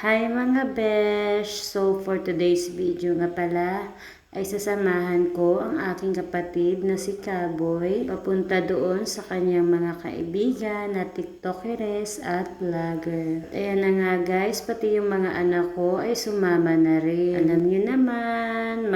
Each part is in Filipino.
Hi mga besh! So for today's video nga pala ay sasamahan ko ang aking kapatid na si Kaboy papunta doon sa kanyang mga kaibigan na tiktokeres at vlogger. Ayan na nga guys, pati yung mga anak ko ay sumama na rin. Alam nyo naman,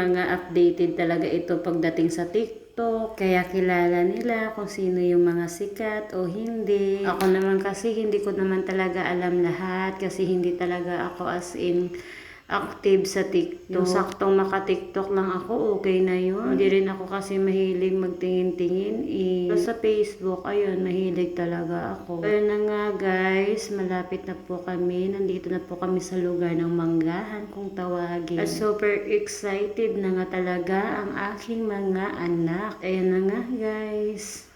mga updated talaga ito pagdating sa TikTok. Kaya kilala nila kung sino yung mga sikat o hindi. Ako naman kasi hindi ko naman talaga alam lahat kasi hindi talaga ako as in active sa TikTok. Yung saktong maka-TikTok lang ako, okay na yun. Hindi rin ako kasi mahilig magtingin-tingin eh. Pero sa Facebook, ayun, mahilig talaga ako. Ayun na nga guys, malapit na po kami. Nandito na po kami sa lugar ng Manggahan kung tawagin. At super excited na nga talaga ang aking mga anak. Ayun na nga guys.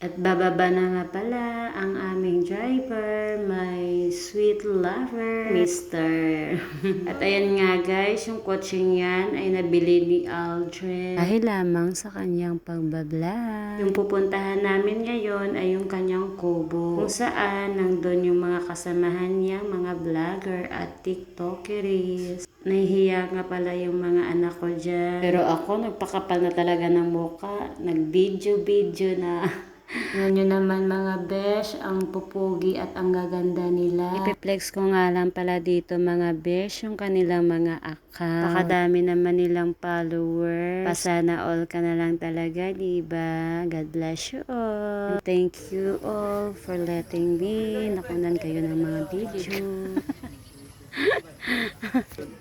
At bababa na nga pala ang aming driver, my sweet lover, Mr. At ayan nga guys, yung coaching yan ay nabili ni Aldrin. Dahil lamang sa kanyang pagbablog. Yung pupuntahan namin ngayon ay yung kanyang kubo. Kung saan nandun yung mga kasamahan niya, mga vlogger at tiktokeries. Nahihiya nga pala yung mga anak ko dyan. Pero ako, nagpakapal na talaga ng muka. Nag-video-video na. Yan yun naman mga besh, ang pupugi at ang gaganda nila. Ipiplex ko nga lang pala dito mga besh, yung kanilang mga account. Pakadami naman nilang followers. Pasana all ka na lang talaga, diba? God bless you all. And thank you all for letting me nakunan kayo ng mga video.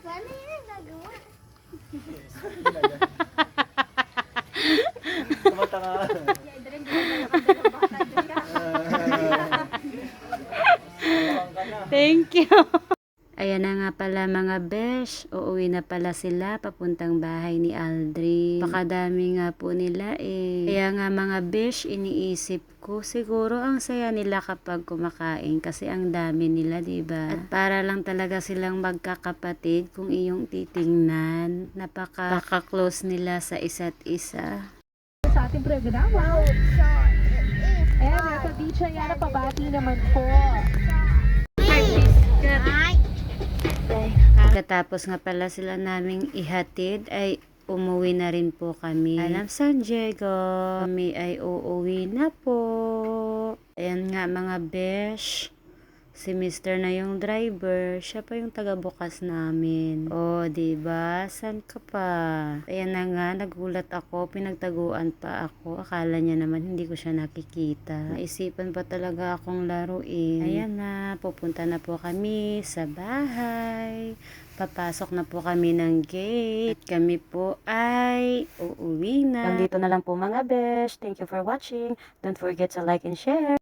Paano yun nagawa? Kumata ka. Thank you. Ayan na nga pala mga besh. Uuwi na pala sila papuntang bahay ni Aldrin. Pakadami nga po nila eh. Kaya nga mga besh, iniisip ko siguro ang saya nila kapag kumakain kasi ang dami nila, 'di ba? At para lang talaga silang magkakapatid kung iyong titingnan. Napaka, napaka-close nila sa isa't isa. sa ating programa. Eh, Reto DJ yan ang pabati naman po. Pagkatapos nga pala sila naming ihatid ay umuwi na rin po kami. Alam San Diego, kami ay uuwi na po. Ayan nga mga besh. Si Mr. na yung driver, siya pa yung taga-bukas namin. Oh, di ba? San ka pa? Ayan na nga, nagulat ako, pinagtaguan pa ako. Akala niya naman hindi ko siya nakikita. Naisipan pa talaga akong laruin. Ayan na, pupunta na po kami sa bahay. Papasok na po kami ng gate. At kami po ay uuwi na. Nandito na lang po mga besh. Thank you for watching. Don't forget to like and share.